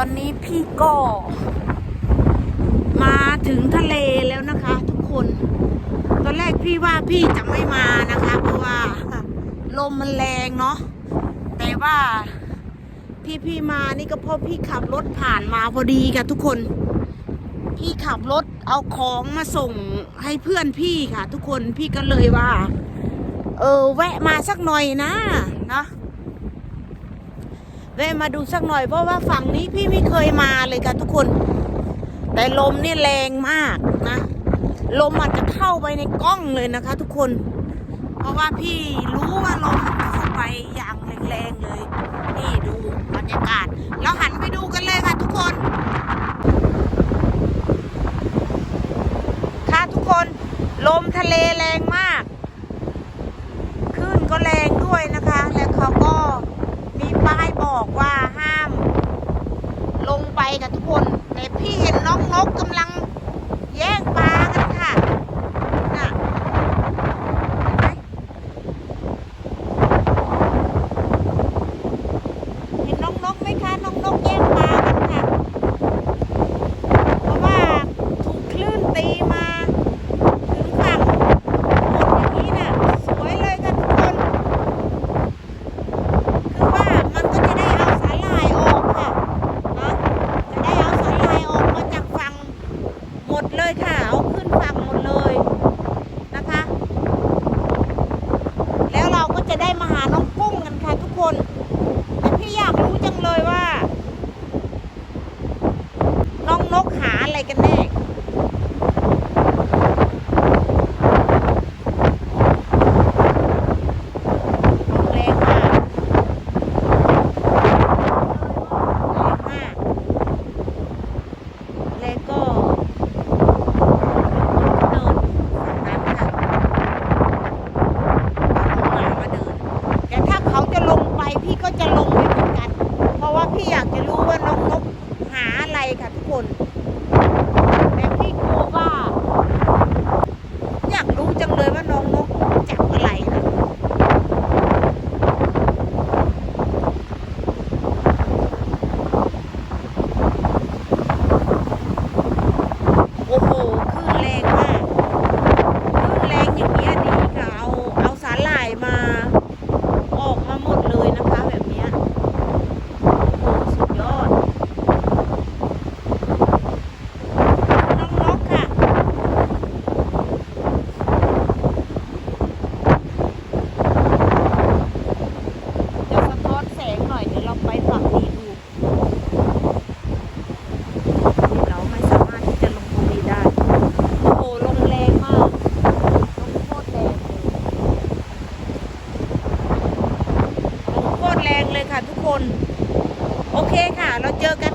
อนนี้พี่ก็ มาถึงทะเลแล้วนะคะ ทุกคน ตอนแรกพี่ว่าพี่จะไม่มานะคะ เพราะว่าลมมันแรงเนาะแต่ว่าพี่พี่มานี่ก็เพราะพี่ขับรถผ่านมาพอดีค่ะทุกคน พี่ขับรถเอาของมาส่งให้เพื่อนพี่ค่ะ ทุกคนพี่ก็เลยว่า เออแวะมาสักหน่อยนะเนาะ แวะมาดูสักหน่อยเพราะว่าฝั่งนี้พี่ไม่เคยมาเลยค่ะทุกคน แต่ลมนี่แรงมากนะ ลมอาจจะเข้าไปในกล้องเลยนะคะ ทุกคน เพราะว่าพี่รู้ว่าลมเข้าไปอย่างแรงๆเลย นี่ดูบรรยากาศเราหันไปดูกันเลยค่ะทุกคน ค่ะทุกคน ลมทะเลแรงมาก คลื่นก็แรงด้วยนะคะ แล้วเขาก็มีป้ายบอกว่าห้าม ไปกับทุกคนแต่พี่เห็นน้องนกกำลังแย่งปลากันค่ะน่ะเห็นไหมเห็นน้องนกไหมคะน้องนกแย่งปลากันค่ะ เพราะว่าถูกคลื่นตีมา ถึงฝั่งหมดอย่างนี้น่ะ สวยเลยค่ะทุกคน คือว่ามันก็จะได้เอาสาหร่ายออกค่ะเนาะจะได้เอาสาหร่ายออกมาจากฝั่งหมด เลยค่ะ เอาขึ้นฝั่งหมดเลยนะคะ แล้วเราก็จะได้มาหาน้องกุ้งกันค่ะทุกคน แต่พี่อยากรู้จังเลยว่า น้องนกหาอะไรกันแน่ แรงมากแรงมาก แล้วก็เดินฝั่งนั้นค่ะเอาหมามาเดิน แต่ถ้าเขาจะ ลงไปพี่ก็จะลงไปเหมือนกัน เพราะว่าพี่อยากจะรู้ว่าน้องนกหาอะไรค่ะทุกคน แต่พี่กลัวว่า อยากรู้จังเลยว่าน้องนกจับอะไรนะ โอ้โหคลื่นแรงมากคลื่นแรงอย่างเงี้ยดีค่ะ เอา เอาสาหร่ายมา ออกมาหมดเลยนะคะ แบบเนี้ยโอ้โหสุดยอด น้องนกค่ะ เดี๋ยวสะท้อนแสงหน่อย เดี๋ยวเราไปฝั่งนี้ดู เราไม่สามารถที่จะลงตรงนี้ได้ โอ้โห ลมแรงมาก ลมโคตรแรงเลยลมโคต รแรงเลยค่ะทุกคน โอเคค่ะ เราเจอกัน